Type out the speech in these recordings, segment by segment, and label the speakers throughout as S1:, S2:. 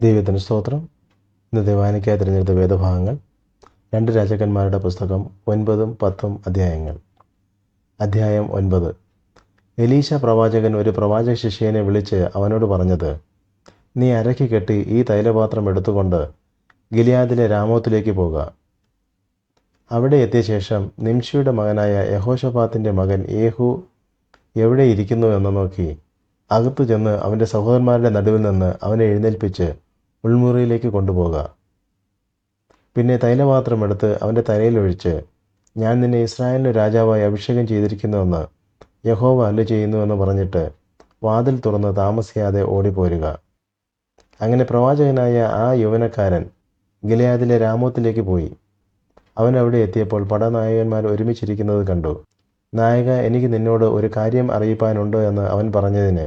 S1: ദൈവത്തിന് സ്തോത്രം ഇന്ന് ദൈവാനിക്കായി തിരഞ്ഞെടുത്ത വേദഭാഗങ്ങൾ രണ്ട് രാജാക്കന്മാരുടെ പുസ്തകം ഒൻപതും പത്തും അധ്യായങ്ങൾ. അധ്യായം ഒൻപത്. എലീശ പ്രവാചകൻ ഒരു പ്രവാചക ശിഷ്യനെ വിളിച്ച് അവനോട് പറഞ്ഞത് നീ അരക്കി കെട്ടി ഈ തൈലപാത്രം എടുത്തുകൊണ്ട് ഗിലിയാദിലെ രാമോത്തിലേക്ക് പോകുക അവിടെ എത്തിയ ശേഷം നിംഷിയുടെ മകനായ യഹോഷപാത്തിന്റെ മകൻ യേഹു എവിടെ ഇരിക്കുന്നു എന്ന് നോക്കി അകത്തു ചെന്ന് അവന്റെ സഹോദരന്മാരുടെ നടുവിൽ നിന്ന് അവനെ എഴുന്നേൽപ്പിച്ച് ഉൾമുറിയിലേക്ക് കൊണ്ടുപോകുക പിന്നെ തൈലപാത്രം എടുത്ത് അവന്റെ തലയിലൊഴിച്ച് ഞാൻ നിന്നെ ഇസ്രായേലിന്റെ രാജാവായി അഭിഷേകം ചെയ്തിരിക്കുന്നുവെന്ന് യഹോവ അല്ല ചെയ്യുന്നുവെന്ന് പറഞ്ഞിട്ട് വാതിൽ തുറന്ന് താമസിയാതെ ഓടിപ്പോരുക. അങ്ങനെ പ്രവാചകനായ ആ യുവനക്കാരൻ ഗിലയാദിലെ രാമോത്തിലേക്ക് പോയി. അവൻ അവിടെ എത്തിയപ്പോൾ പടനായകന്മാർ ഒരുമിച്ചിരിക്കുന്നത് കണ്ടു. നായക എനിക്ക് നിന്നോട് ഒരു കാര്യം അറിയിപ്പാനുണ്ടോ എന്ന് അവൻ പറഞ്ഞതിന്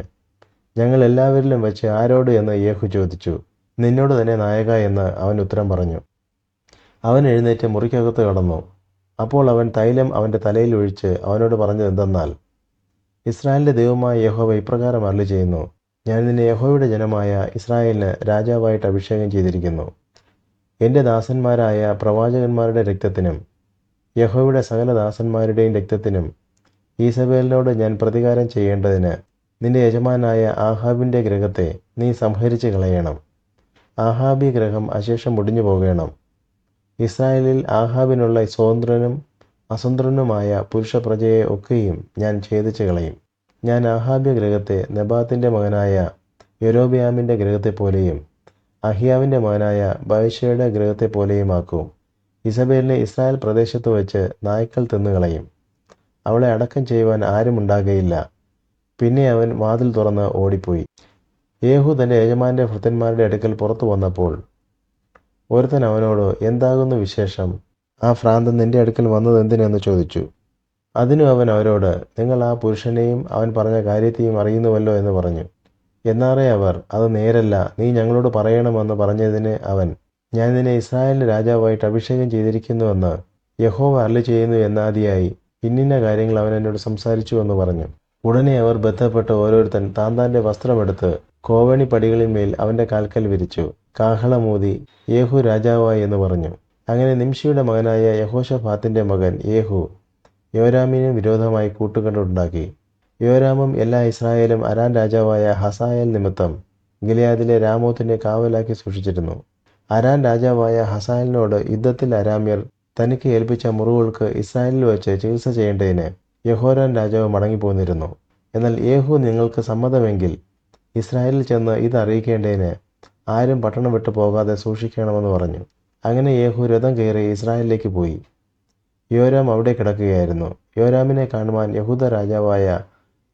S1: ഞങ്ങൾ എല്ലാവരിലും വെച്ച് ആരോട് എന്ന് യേഹു ചോദിച്ചു. നിന്നോട് തന്നെ നായക എന്ന് അവൻ ഉത്തരം പറഞ്ഞു. അവൻ എഴുന്നേറ്റ് മുറിക്കകത്ത് കടന്നു. അപ്പോൾ അവൻ തൈലം അവന്റെ തലയിൽ ഒഴിച്ച് അവനോട് പറഞ്ഞത് എന്തെന്നാൽ ഇസ്രായേലിന്റെ ദൈവമായ യഹോവ ഇപ്രകാരം അരളി ചെയ്യുന്നു. ഞാൻ നിന്നെ യഹോവയുടെ ജനമായ ഇസ്രായേലിന് രാജാവായിട്ട് അഭിഷേകം ചെയ്തിരിക്കുന്നു. എന്റെ ദാസന്മാരായ പ്രവാചകന്മാരുടെ രക്തത്തിനും യഹോവയുടെ സകല ദാസന്മാരുടെയും രക്തത്തിനും ഈസബേലിനോട് ഞാൻ പ്രതികാരം ചെയ്യേണ്ടതിന് നിന്റെ യജമാനായ ആഹാബിന്റെ ഗ്രഹത്തെ നീ സംഹരിച്ച് കളയണം. ആഹാബി ഗ്രഹം അശേഷം മുടിഞ്ഞു പോകണം. ഇസ്രായേലിൽ ആഹാബിനുള്ള സ്വതന്ത്രനും അസ്വതന്ത്രനുമായ പുരുഷപ്രജയെ ഒക്കെയും ഞാൻ ഛേദിച്ചു കളയും. ഞാൻ ആഹാബ്യ ഗ്രഹത്തെ നബാത്തിന്റെ മകനായ യൊരോബിയാമിന്റെ ഗ്രഹത്തെ പോലെയും അഹിയാവിന്റെ മകനായ ബൈഷയുടെ ഗ്രഹത്തെ പോലെയുമാക്കും ഇസബേലിനെ ഇസ്രായേൽ പ്രദേശത്ത് വെച്ച് നായ്ക്കൾ തിന്നുകളയും അവളെ അടക്കം ചെയ്യുവാൻ ആരും പിന്നെ അവൻ വാതിൽ തുറന്ന് ഓടിപ്പോയി. യേഹു തന്റെ യജമാന്റെ ഭൃത്യന്മാരുടെ അടുക്കൽ പുറത്തു വന്നപ്പോൾ ഒരുത്തൻ അവനോട് എന്താകുന്നു വിശേഷം? ആ ഭ്രാന്തൻ നിന്റെ അടുക്കൽ വന്നത് എന്തിനെന്ന് ചോദിച്ചു. അതിനു അവൻ അവരോട് നിങ്ങൾ ആ പുരുഷനെയും അവൻ പറഞ്ഞ കാര്യത്തെയും അറിയുന്നുവല്ലോ എന്ന് പറഞ്ഞു. എന്നാറേ അവർ അത് നേരല്ല നീ ഞങ്ങളോട് പറയണമെന്ന് പറഞ്ഞതിന് അവൻ ഞാൻ നിന്നെ ഇസ്രായേലിന് രാജാവായിട്ട് അഭിഷേകം ചെയ്തിരിക്കുന്നുവെന്ന് യഹോവ അരളി ചെയ്യുന്നു എന്നാദിയായി ഇന്നിന്ന കാര്യങ്ങൾ അവൻ എന്നോട് സംസാരിച്ചു എന്ന് പറഞ്ഞു. ഉടനെ അവർ ബന്ധപ്പെട്ട് ഓരോരുത്തൻ താൻ താന്റെ വസ്ത്രമെടുത്ത് കോവണി പടികളിന്മേൽ അവന്റെ കാൽക്കൽ വിരിച്ചു. കാഹളമൂതി യേഹു രാജാവായി എന്ന് പറഞ്ഞു. അങ്ങനെ നിംഷിയുടെ മകനായ യഹോഷഫാത്തിന്റെ മകൻ യേഹു യോരാമിന് വിരോധമായി കൂട്ടുകെട്ടുണ്ടാക്കി. യോരാമും എല്ലാ ഇസ്രായേലും അരാൻ രാജാവായ ഹസായൽ നിമിത്തം ഗിലയാദിലെ രാമോത്തിനെ കാവലാക്കി സൂക്ഷിച്ചിരുന്നു. അരാൻ രാജാവായ ഹസായലിനോട് യുദ്ധത്തിൽ അരാമ്യർ തനിക്ക് ഏൽപ്പിച്ച മുറിവുകൾക്ക് ഇസ്രായേലിൽ വെച്ച് ചികിത്സ ചെയ്യേണ്ടതിന് യഹോരാൻ രാജാവ് മടങ്ങിപ്പോന്നിരുന്നു. എന്നാൽ യേഹു നിങ്ങൾക്ക് സമ്മതമെങ്കിൽ ഇസ്രായേലിൽ ചെന്ന് ഇത് അറിയിക്കേണ്ടതിന് ആരും പട്ടണം വിട്ടു പോകാതെ സൂക്ഷിക്കണമെന്ന് പറഞ്ഞു. അങ്ങനെ യേഹു രഥം കയറി ഇസ്രായേലിലേക്ക് പോയി. യോരാം അവിടെ കിടക്കുകയായിരുന്നു. യോരാമിനെ കാണുവാൻ യഹൂദ രാജാവായ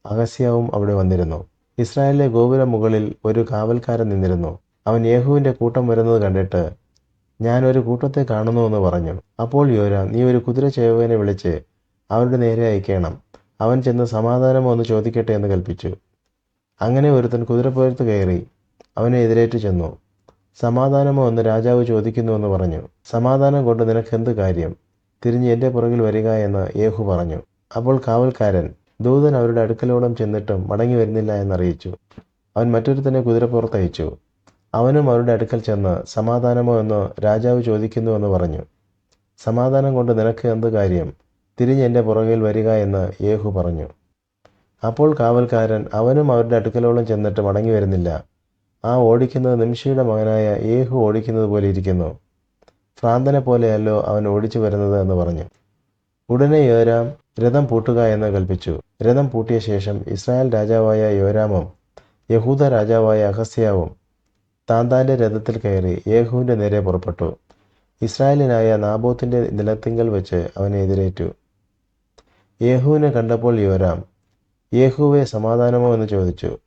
S1: അഗസ്യാവും അവിടെ വന്നിരുന്നു. ഇസ്രായേലിലെ ഗോപുര മുകളിൽ ഒരു കാവൽക്കാരൻ നിന്നിരുന്നു. അവൻ യേഹുവിന്റെ കൂട്ടം വരുന്നത് കണ്ടിട്ട് ഞാൻ ഒരു കൂട്ടത്തെ കാണുന്നു എന്ന് പറഞ്ഞു. അപ്പോൾ യോരാം നീ ഒരു കുതിര ചേവകനെ വിളിച്ച് അവരുടെ നേരെ അയക്കണം. അവൻ ചെന്ന് സമാധാനമോ ഒന്ന് ചോദിക്കട്ടെ എന്ന് കൽപ്പിച്ചു. അങ്ങനെ ഒരുത്തൻ കുതിരപ്പുറത്ത് കയറി അവനെ എതിരേറ്റ് ചെന്നു. സമാധാനമോ എന്ന് രാജാവ് ചോദിക്കുന്നുവെന്ന് പറഞ്ഞു. സമാധാനം കൊണ്ട് നിനക്ക് എന്ത് കാര്യം? തിരിഞ്ഞ് എന്റെ പുറകിൽ വരിക എന്ന് യേഹു പറഞ്ഞു. അപ്പോൾ കാവൽക്കാരൻ ദൂതൻ അവരുടെ അടുക്കലോളം ചെന്നിട്ടും മടങ്ങി വരുന്നില്ല എന്നറിയിച്ചു. അവൻ മറ്റൊരുത്തനെ കുതിരപ്പുറത്തയച്ചു. അവനും അവരുടെ അടുക്കൽ ചെന്ന് സമാധാനമോ എന്ന് രാജാവ് ചോദിക്കുന്നുവെന്ന് പറഞ്ഞു. സമാധാനം കൊണ്ട് നിനക്ക് എന്ത് കാര്യം? തിരിഞ്ഞ് എന്റെ പുറകിൽ വരിക എന്ന് യേഹു പറഞ്ഞു. അപ്പോൾ കാവൽക്കാരൻ അവനും അവരുടെ അടുക്കലോളം ചെന്നിട്ട് മടങ്ങി വരുന്നില്ല. ആ ഓടിക്കുന്നത് നിംഷിയുടെ മകനായ ഏഹു ഓടിക്കുന്നത് പോലെ ഇരിക്കുന്നു. ഭ്രാന്തനെ പോലെയല്ലോ അവൻ ഓടിച്ചു വരുന്നത് എന്ന് പറഞ്ഞു. ഉടനെ യോരാം രഥം പൂട്ടുക എന്ന് കൽപ്പിച്ചു. രഥം പൂട്ടിയ ശേഷം ഇസ്രായേൽ രാജാവായ യോരാമും യഹൂദ രാജാവായ അഹസ്യാവും താന്താന്റെ രഥത്തിൽ കയറി യേഹുവിന്റെ നേരെ പുറപ്പെട്ടു. ഇസ്രായേലിനായ നാബോത്തിന്റെ നിലത്തിങ്കൽ വെച്ച് അവനെ എതിരേറ്റു. യേഹുവിനെ കണ്ടപ്പോൾ യോരാം യേഹുവെ സമാധാനമോ എന്ന് ചോദിച്ചു.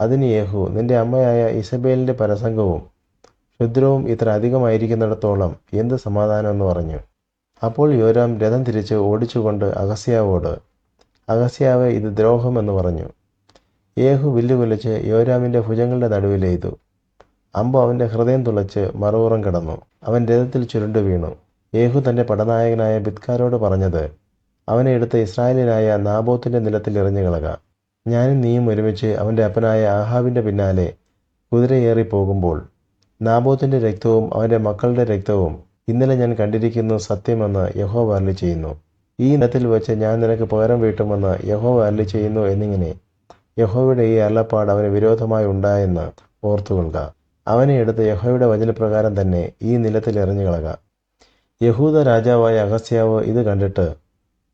S1: അതിന് യേഹു നിന്റെ അമ്മയായ ഇസബേലിന്റെ പരസംഗവും ക്ഷുദ്രവും ഇത്ര അധികമായിരിക്കുന്നിടത്തോളം എന്ത് സമാധാനം? എന്ന് പറഞ്ഞു. അപ്പോൾ യോരാം രഥം തിരിച്ച് ഓടിച്ചുകൊണ്ട് അഗസ്യാവോട് അഗസ്യാവ് ഇത് ദ്രോഹം എന്ന് പറഞ്ഞു. യേഹു വില്ലുകൊലിച്ച് യോരാമിന്റെ ഭുജങ്ങളുടെ നടുവിലെയ്തു അമ്പു അവന്റെ ഹൃദയം തുളച്ച് മറുപുറം കിടന്നു. അവൻ രഥത്തിൽ ചുരുണ്ടു വീണു യേഹു തന്റെ പടനായകനായ ബിത്കാരോട് പറഞ്ഞത് അവനെ എടുത്ത് ഇസ്രായേലിനായ നാബോത്തിന്റെ നിലത്തിൽ എറിഞ്ഞു കളക. ഞാനും നീയും ഒരുമിച്ച് അവന്റെ അപ്പനായ ആഹാവിന്റെ പിന്നാലെ കുതിരയേറി പോകുമ്പോൾ നാബോത്തിന്റെ രക്തവും അവന്റെ മക്കളുടെ രക്തവും ഇന്നലെ ഞാൻ കണ്ടിരിക്കുന്നു സത്യമെന്ന് യഹോ വാർലി ചെയ്യുന്നു. ഈ ഇനത്തിൽ വെച്ച് ഞാൻ നിനക്ക് പകരം വീട്ടുമെന്ന് യഹോ വാർലി ചെയ്യുന്നു എന്നിങ്ങനെ യഹോയുടെ ഈ അല്ലപ്പാട് അവന് വിരോധമായി ഉണ്ടായെന്ന് ഓർത്തുകൊള്ളുക. അവനെ എടുത്ത് യഹോയുടെ വചനപ്രകാരം തന്നെ ഈ നിലത്തിൽ എറിഞ്ഞു കളക. യഹൂദ രാജാവായ അഗസ്യാവ് ഇത് കണ്ടിട്ട്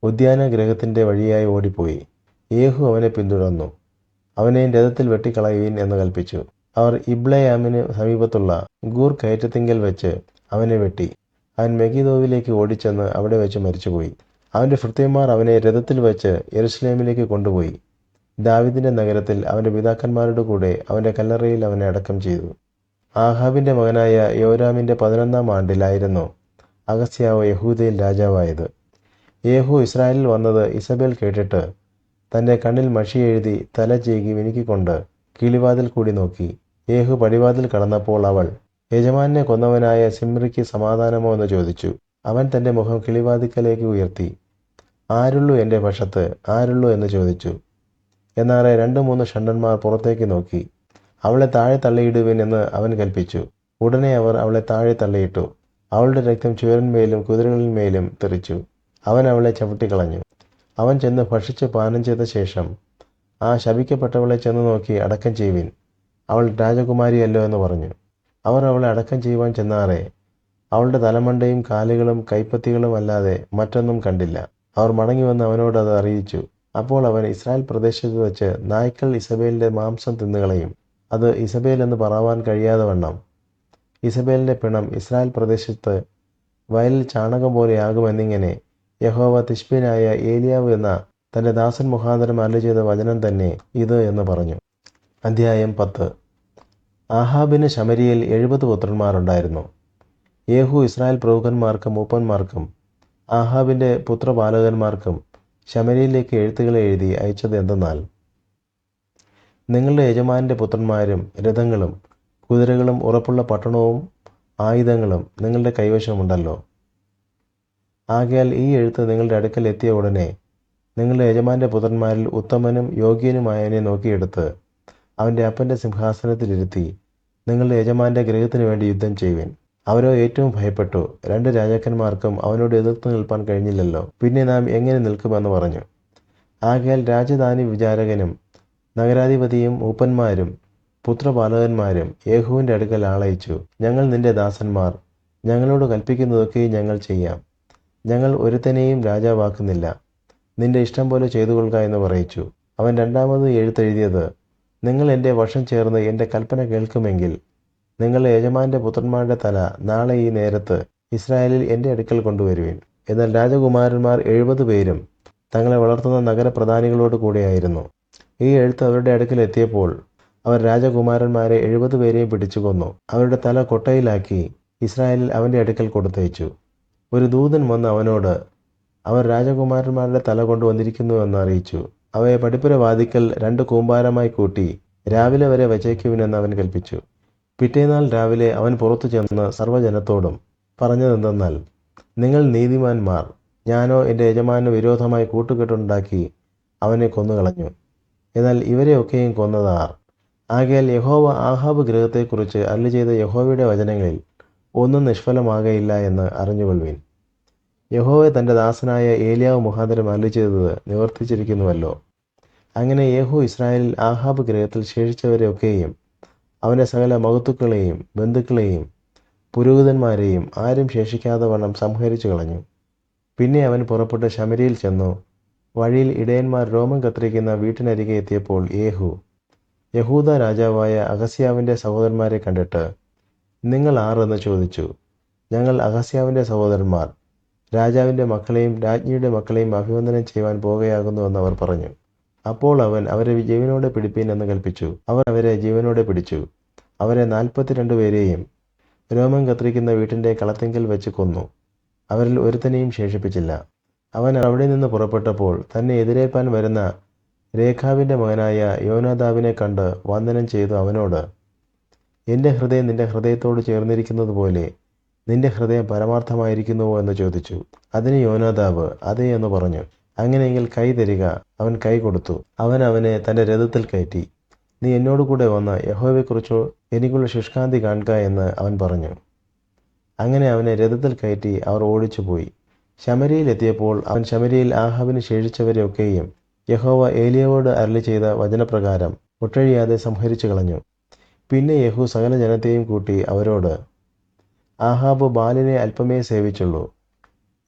S1: ഉദ്യാന ഗ്രഹത്തിന്റെ വഴിയായി ഓടിപ്പോയി. യേഹു അവനെ പിന്തുടർന്നു. അവനെ രഥത്തിൽ വെട്ടിക്കളയുവിൻ എന്ന് കൽപ്പിച്ചു. അവർ ഇബ്ലയാമിന് സമീപത്തുള്ള ഗൂർ കയറ്റത്തിങ്കൽ വെച്ച് അവനെ വെട്ടി. അവൻ മെഗിദോവിലേക്ക് ഓടിച്ചെന്ന് അവിടെ വെച്ച് മരിച്ചുപോയി. അവന്റെ ഭൃത്യന്മാർ അവനെ രഥത്തിൽ വെച്ച് യെരുസലേമിലേക്ക് കൊണ്ടുപോയി. ദാവിദിന്റെ നഗരത്തിൽ അവന്റെ പിതാക്കന്മാരുടെ കൂടെ അവന്റെ കല്ലറയിൽ അവനെ അടക്കം ചെയ്തു. ആഹാബിന്റെ മകനായ യോരാമിന്റെ പതിനൊന്നാം ആണ്ടിലായിരുന്നു അഗസ്യാവ് യഹൂദയിൽ രാജാവായത്. യേഹു ഇസ്രായേലിൽ വന്നത് ഇസബേൽ കേട്ടിട്ട് തന്റെ കണ്ണിൽ മഷി എഴുതി തല ചീകി മിനുക്കിക്കൊണ്ട് കിളിവാതിൽ കൂടി നോക്കി. യേഹു പടിവാതിൽ കടന്നപ്പോൾ അവൾ യജമാനെ കൊന്നവനായ സിമ്രിക്ക് സമാധാനമോ? എന്ന് ചോദിച്ചു. അവൻ തന്റെ മുഖം കിളിവാതിക്കലേക്ക് ഉയർത്തി. ആരുള്ളൂ എന്റെ പക്ഷത്ത്? ആരുള്ളൂ? എന്ന് ചോദിച്ചു. എന്നാറെ രണ്ട് മൂന്ന് ഷണ്ടന്മാർ പുറത്തേക്ക് നോക്കി. അവളെ താഴെ തള്ളിയിടുവിൻ എന്ന് അവൻ കൽപ്പിച്ചു. ഉടനെ അവർ അവളെ താഴെ തള്ളിയിട്ടു. അവളുടെ രക്തം ചുവരന്മേലും കുതിരകളിന്മേലും തെറിച്ചു. അവൻ അവളെ ചവിട്ടിക്കളഞ്ഞു. അവൻ ചെന്ന് ഭക്ഷിച്ച് പാനം ചെയ്ത ശേഷം ആ ശപിക്കപ്പെട്ടവളെ ചെന്ന് നോക്കി അടക്കം ചെയ്യുവിൻ. അവൾ രാജകുമാരിയല്ലോ എന്ന് പറഞ്ഞു. അവർ അവളെ അടക്കം ചെയ്യുവാൻ ചെന്നാറെ അവളുടെ തലമണ്ടയും കാലുകളും കൈപ്പത്തികളും അല്ലാതെ മറ്റൊന്നും കണ്ടില്ല. അവർ മടങ്ങി വന്ന് അവനോട് അത് അറിയിച്ചു. അപ്പോൾ അവൻ ഇസ്രായേൽ പ്രദേശത്ത് വെച്ച് നായ്ക്കൾ ഇസബേലിന്റെ മാംസം തിന്നുകളയും. അത് ഇസബേൽ എന്ന് പറവാൻ കഴിയാതെ വണ്ണം. ഇസബേലിന്റെ പിണം ഇസ്രായേൽ പ്രദേശത്ത് വയലിൽ ചാണകം പോലെയാകുമെന്നിങ്ങനെ യഹോവ തിഷ്പിനായ ഏലിയാവ് എന്ന തന്റെ ദാസൻ മുഖാന്തരം അല്ല ചെയ്ത വചനം തന്നെ ഇത് എന്ന് പറഞ്ഞു. അധ്യായം പത്ത്. ആഹാബിന് ശമരിയിൽ എഴുപത് പുത്രന്മാരുണ്ടായിരുന്നു. യേഹു ഇസ്രായേൽ പ്രമുഖന്മാർക്കും മൂപ്പന്മാർക്കും ആഹാബിന്റെ പുത്രപാലകന്മാർക്കും ശമരിയിലേക്ക് എഴുത്തുകളെ എഴുതി അയച്ചത് എന്തെന്നാൽ നിങ്ങളുടെ യജമാനന്റെ പുത്രന്മാരും രഥങ്ങളും കുതിരകളും ഉറപ്പുള്ള പട്ടണവും ആയുധങ്ങളും നിങ്ങളുടെ കൈവശമുണ്ടല്ലോ. ആകയാൽ ഈ എഴുത്ത് നിങ്ങളുടെ അടുക്കൽ എത്തിയ ഉടനെ നിങ്ങളുടെ യജമാന്റെ പുത്രന്മാരിൽ ഉത്തമനും യോഗ്യനുമായവനെ നോക്കിയെടുത്ത് അവന്റെ അപ്പന്റെ സിംഹാസനത്തിലിരുത്തി നിങ്ങളുടെ യജമാന്റെ ഗൃഹത്തിനു വേണ്ടി യുദ്ധം ചെയ്യുവിൻ. അവരോ ഏറ്റവും ഭയപ്പെട്ടു. രണ്ട് രാജാക്കന്മാർക്കും അവനോട് എതിർത്ത് നിൽപ്പാൻ കഴിഞ്ഞില്ലല്ലോ. പിന്നെ നാം എങ്ങനെ നിൽക്കുമെന്ന് പറഞ്ഞു. ആകയാൽ രാജധാനി വിചാരകനും നഗരാധിപതിയും മൂപ്പന്മാരും പുത്രപാലകന്മാരും യേഹുവിന്റെ അടുക്കൽ ആളയച്ചു. ഞങ്ങൾ നിന്റെ ദാസന്മാർ. ഞങ്ങളോട് കൽപ്പിക്കുന്നതൊക്കെയും ഞങ്ങൾ ചെയ്യാം. ഞങ്ങൾ ഒരുത്തനെയും രാജാവാക്കുന്നില്ല. നിന്റെ ഇഷ്ടം പോലെ ചെയ്തു കൊള്ളുക എന്ന് പറയിച്ചു. അവൻ രണ്ടാമത് എഴുത്തെഴുതിയത് നിങ്ങൾ എന്റെ വശം ചേർന്ന് എന്റെ കൽപ്പന കേൾക്കുമെങ്കിൽ നിങ്ങൾ യജമാന്റെ പുത്രന്മാരുടെ തല നാളെ ഈ നേരത്ത് ഇസ്രായേലിൽ എന്റെ അടുക്കൽ കൊണ്ടുവരുവിൻ. എന്നാൽ രാജകുമാരന്മാർ എഴുപത് പേരും തങ്ങളെ വളർത്തുന്ന നഗരപ്രധാനികളോട് കൂടെയായിരുന്നു ഈ എഴുത്ത് അവരുടെ അടുക്കൽ എത്തിയപ്പോൾ അവർ രാജകുമാരന്മാരെ എഴുപത് പേരെയും പിടിച്ചു കൊന്നു അവരുടെ തല കൊട്ടയിലാക്കി ഇസ്രായേലിൽ അവന്റെ അടുക്കൽ കൊടുത്തയച്ചു. ഒരു ദൂതൻ വന്ന് അവനോട് അവർ രാജകുമാരന്മാരുടെ തല കൊണ്ടുവന്നിരിക്കുന്നു എന്ന് അറിയിച്ചു. അവയെ പടിപ്പുരവാതിക്കൽ രണ്ട് കൂമ്പാരമായി കൂട്ടി രാവിലെ വരെ വച്ചേക്കുവിനെന്ന് അവൻ കൽപ്പിച്ചു. പിറ്റേന്നാൾ രാവിലെ അവൻ പുറത്തു ചെന്ന് സർവജനത്തോടും പറഞ്ഞതെന്തെന്നാൽ നിങ്ങൾ നീതിമാന്മാർ ഞാനോ എന്റെ യജമാനോ വിരോധമായി കൂട്ടുകെട്ടുണ്ടാക്കി അവനെ കൊന്നുകളഞ്ഞു. എന്നാൽ ഇവരെയൊക്കെയും കൊന്നതാർ. ആകയാൽ യഹോവ ആഹാബ് ഗൃഹത്തെക്കുറിച്ച് അല്ലു ചെയ്ത യഹോവയുടെ വചനങ്ങളിൽ ഒന്നും നിഷ്ഫലമാകയില്ല എന്ന് അറിഞ്ഞുകൊള്ളുവിൻ. യഹോവ തന്റെ ദാസനായ ഏലിയാവ് മുഖാന്തരം അല്ലി നിവർത്തിച്ചിരിക്കുന്നുവല്ലോ. അങ്ങനെ യേഹു ഇസ്രായേലിൽ ആഹാബ് ഗൃഹത്തിൽ ശേഷിച്ചവരെയൊക്കെയും അവന്റെ സകല മഹത്തുക്കളെയും ബന്ധുക്കളെയും പുരോഹിതന്മാരെയും ആരും ശേഷിക്കാതെ വണ്ണം സംഹരിച്ചു കളഞ്ഞു. പിന്നെ അവൻ പുറപ്പെട്ട് ശമരിയിൽ ചെന്നു. വഴിയിൽ ഇടയന്മാർ രോമം കത്തിരിക്കുന്ന വീട്ടിനരികെ എത്തിയപ്പോൾ യേഹു യഹൂദ രാജാവായ അഗസ്യാവിന്റെ സഹോദരന്മാരെ കണ്ടിട്ട് നിങ്ങൾ ആരെന്ന് ചോദിച്ചു. ഞങ്ങൾ അഗസ്യാവിന്റെ സഹോദരന്മാർ. രാജാവിന്റെ മക്കളെയും രാജ്ഞിയുടെ മക്കളെയും അഭിവന്ദനം ചെയ്യുവാൻ പോകുകയാകുന്നു എന്ന് അവർ പറഞ്ഞു. അപ്പോൾ അവൻ അവരെ ജീവനോടെ പിടിപ്പീൻ എന്ന് കൽപ്പിച്ചു. അവർ അവരെ ജീവനോടെ പിടിച്ചു. അവരെ നാൽപ്പത്തിരണ്ട് പേരെയും രോമം കത്തിരിക്കുന്ന വീട്ടിന്റെ കളത്തിങ്കൽ വെച്ച് കൊന്നു. അവരിൽ ഒരുത്തനെയും ശേഷിപ്പിച്ചില്ല. അവൻ അവിടെ നിന്ന് പുറപ്പെട്ടപ്പോൾ തന്നെ എതിരേപ്പാൻ വരുന്ന രേഖാവിന്റെ മകനായ യോനാദാവിനെ കണ്ട് വന്ദനം ചെയ്തു അവനോട് എന്റെ ഹൃദയം നിന്റെ ഹൃദയത്തോട് ചേർന്നിരിക്കുന്നത് പോലെ നിന്റെ ഹൃദയം പരമാർത്ഥമായിരിക്കുന്നുവോ എന്ന് ചോദിച്ചു. അതിന് യോനാദാവ് അതെ എന്ന് പറഞ്ഞു. അങ്ങനെയെങ്കിൽ കൈ തരിക. അവൻ കൈ കൊടുത്തു. അവൻ അവനെ തന്റെ രഥത്തിൽ കയറ്റി. നീ എന്നോട് കൂടെ വന്ന് യഹോവയെക്കുറിച്ചോ എനിക്കുള്ള ശുഷ്കാന്തി കാണുക എന്ന് അവൻ പറഞ്ഞു. അങ്ങനെ അവനെ രഥത്തിൽ കയറ്റി അവർ ഓടിച്ചു പോയി ശമരിയിൽ എത്തിയപ്പോൾ അവൻ ശമരിയിൽ ആഹാബിന് ശേഷിച്ചവരെയൊക്കെയും യഹോവ ഏലിയാവോട് അരളി ചെയ്ത വചനപ്രകാരം ഒട്ടഴിയാതെ സംഹരിച്ചു കളഞ്ഞു. പിന്നെ യഹു സകല ജനത്തെയും കൂട്ടി അവരോട് ആഹാബ് ബാലിനെ അല്പമേ സേവിച്ചുള്ളൂ.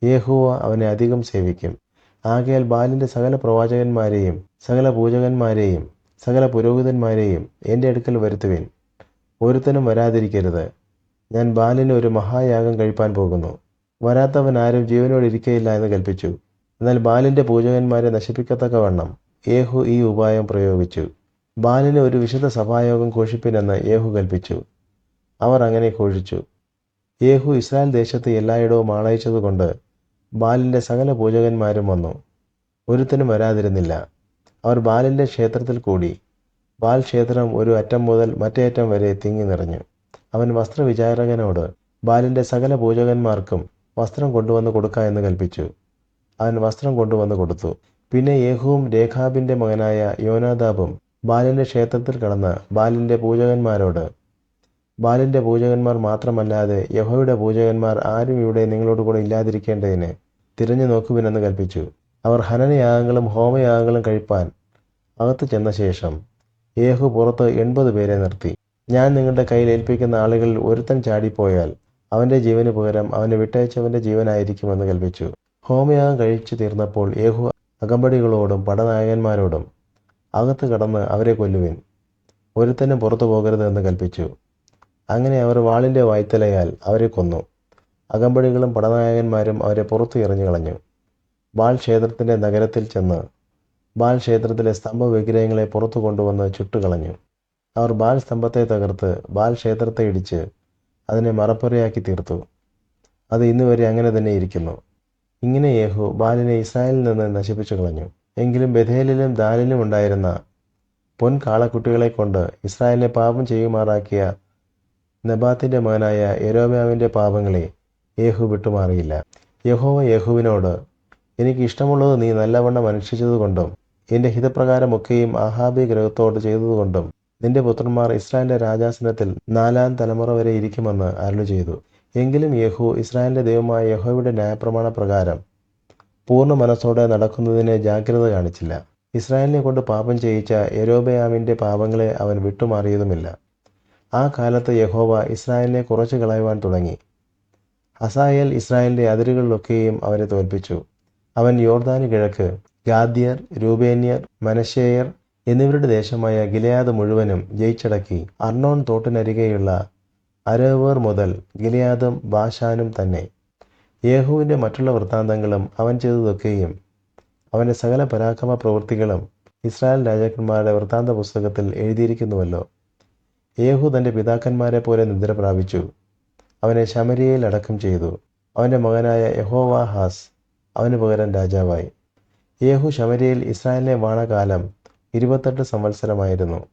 S1: യേഹുവ അവനെ അധികം സേവിക്കും. ആകയാൽ ബാലിന്റെ സകല പ്രവാചകന്മാരെയും സകല പൂജകന്മാരെയും സകല പുരോഹിതന്മാരെയും എന്റെ അടുക്കൽ വരുത്തുവിൻ. ഒരുത്തനും വരാതിരിക്കരുത്. ഞാൻ ബാലിന് ഒരു മഹായാഗം കഴിപ്പാൻ പോകുന്നു. വരാത്തവൻ ആരും ജീവനോട് ഇരിക്കയില്ല എന്ന് കൽപ്പിച്ചു. എന്നാൽ ബാലിന്റെ പൂജകന്മാരെ നശിപ്പിക്കത്തക്കവണ്ണം യേഹു ഈ ഉപായം പ്രയോഗിച്ചു. ബാലിന് ഒരു വിശുദ്ധ സഭായോഗം ഘോഷിപ്പിനെന്ന് യേഹു കൽപ്പിച്ചു. അവർ അങ്ങനെ ഘോഷിച്ചു. യേഹു ഇസ്രായേൽ ദേശത്ത് എല്ലായിടവും ആളയച്ചതുകൊണ്ട് ബാലിന്റെ സകല പൂജകന്മാരും വന്നു. ഒരുത്തനും വരാതിരുന്നില്ല. അവർ ബാലിന്റെ ക്ഷേത്രത്തിൽ കൂടി. ബാൽ ക്ഷേത്രം ഒരു അറ്റം മുതൽ മറ്റേ അറ്റം വരെ തിങ്ങി നിറഞ്ഞു. അവൻ വസ്ത്രവിചാരകനോട് ബാലിന്റെ സകല പൂജകന്മാർക്കും വസ്ത്രം കൊണ്ടുവന്ന് കൊടുക്ക എന്ന് കൽപ്പിച്ചു. അവൻ വസ്ത്രം കൊണ്ടുവന്ന് കൊടുത്തു. പിന്നെ യേഹുവും രേഖാബിന്റെ മകനായ യോനാദാബും ബാലിന്റെ ക്ഷേത്രത്തിൽ കടന്ന് ബാലിന്റെ പൂജകന്മാരോട് ബാലിന്റെ പൂജകന്മാർ മാത്രമല്ലാതെ യഹോയുടെ പൂജകന്മാർ ആരും ഇവിടെ നിങ്ങളോട് കൂടെ ഇല്ലാതിരിക്കേണ്ടതിന് തിരഞ്ഞു നോക്കുവിനെന്ന് കൽപ്പിച്ചു. അവർ ഹനനയാഗങ്ങളും ഹോമയാഗങ്ങളും കഴിപ്പാൻ അകത്ത് ചെന്ന ശേഷം യേഹു പുറത്ത് എൺപത് പേരെ നിർത്തി. ഞാൻ നിങ്ങളുടെ കയ്യിൽ ഏൽപ്പിക്കുന്ന ആളുകളിൽ ഒരുത്തൻ ചാടിപ്പോയാൽ അവന്റെ ജീവന് പകരം അവനെ വിട്ടയച്ചവന്റെ ജീവനായിരിക്കുമെന്ന് കൽപ്പിച്ചു. ഹോമയാഗം കഴിച്ചു തീർന്നപ്പോൾ യേഹു അകമ്പടികളോടും പടനായകന്മാരോടും അകത്ത് കടന്ന് അവരെ കൊല്ലുവിൻ. ഒരുത്തനും പുറത്തു പോകരുത് എന്ന് കൽപ്പിച്ചു. അങ്ങനെ അവർ വാളിന്റെ വായ്ത്തലയാൽ അവരെ കൊന്നു. അകമ്പടികളും പടനായകന്മാരും അവരെ പുറത്തു എറിഞ്ഞു കളഞ്ഞു. ബാൽ ക്ഷേത്രത്തിന്റെ നഗരത്തിൽ ചെന്ന് ബാൽ ക്ഷേത്രത്തിലെ സ്തംഭ വിഗ്രഹങ്ങളെ പുറത്തു കൊണ്ടുവന്ന് ചുട്ടുകളഞ്ഞു അവർ ബാൽ സ്തംഭത്തെ തകർത്ത് ബാൽ ക്ഷേത്രത്തെ ഇടിച്ച് അതിനെ മറപ്പുരയാക്കി തീർത്തു. അത് ഇന്നുവരെ അങ്ങനെ തന്നെ ഇരിക്കുന്നു. ഇങ്ങനെ യേഹു ബാലിനെ ഇസ്രായേലിൽ നിന്ന് നശിപ്പിച്ചു കളഞ്ഞു. എങ്കിലും ബഥേലിലും ദാലിലും ഉണ്ടായിരുന്ന പൊൻ കാളക്കുട്ടികളെ കൊണ്ട് ഇസ്രായേലിനെ പാപം ചെയ്യുമാറാക്കിയ നബാത്തിന്റെ മകനായ യെരോബാമിന്റെ പാപങ്ങളെ യേഹു വിട്ടുമാറിയില്ല. യഹോവ യേഹുവിനോട് എനിക്ക് ഇഷ്ടമുള്ളത് നീ നല്ലവണ്ണം അനുഷ്ഠിച്ചതുകൊണ്ടും എന്റെ ഹിതപ്രകാരമൊക്കെയും ആഹാബി ഗ്രഹത്തോട് ചെയ്തതുകൊണ്ടും നിന്റെ പുത്രന്മാർ ഇസ്രായേലിന്റെ രാജാസനത്തിൽ നാലാം തലമുറ വരെ ഇരിക്കുമെന്ന് അരുളി ചെയ്തു എങ്കിലും യഹു ഇസ്രായേലിന്റെ ദൈവമായ യഹോയുടെ ന്യായപ്രമാണ പ്രകാരം പൂർണ മനസ്സോടെ നടക്കുന്നതിന് ജാഗ്രത കാണിച്ചില്ല. ഇസ്രായേലിനെ കൊണ്ട് പാപം ചെയ്യിച്ച എരോബയാമിന്റെ പാപങ്ങളെ അവൻ വിട്ടുമാറിയതുമില്ല. ആ കാലത്ത് യഹോവ ഇസ്രായേലിനെ കുറച്ചു കളയുവാൻ തുടങ്ങി. ഹസായേൽ ഇസ്രായേലിന്റെ അതിരുകളിലൊക്കെയും അവരെ തോൽപ്പിച്ചു. അവൻ യോർദാന് കിഴക്ക് ഗാദ്യർ രൂപേന്യർ മനശേയർ എന്നിവരുടെ ദേശമായ ഗിലയാദ് മുഴുവനും ജയിച്ചടക്കി അർണോൺ തോട്ടിനരികെയുള്ള അരവേർ മുതൽ ഗിലയാദും ബാഷാനും തന്നെ. യേഹുവിന്റെ മറ്റുള്ള വൃത്താന്തങ്ങളും അവൻ ചെയ്തതൊക്കെയും അവന്റെ സകല പരാക്രമ പ്രവൃത്തികളും ഇസ്രായേൽ രാജാക്കന്മാരുടെ വൃത്താന്ത പുസ്തകത്തിൽ എഴുതിയിരിക്കുന്നുവല്ലോ. യേഹു തന്റെ പിതാക്കന്മാരെ പോലെ നിദ്ര പ്രാപിച്ചു. അവനെ ശമരിയയിൽ അടക്കം ചെയ്തു. അവന്റെ മകനായ യഹോവാഹാസ് അവന് പകരം രാജാവായി. യേഹു ശമരിയയിൽ ഇസ്രായേലിനെ വാണകാലം ഇരുപത്തെട്ട് സംവത്സരമായിരുന്നു.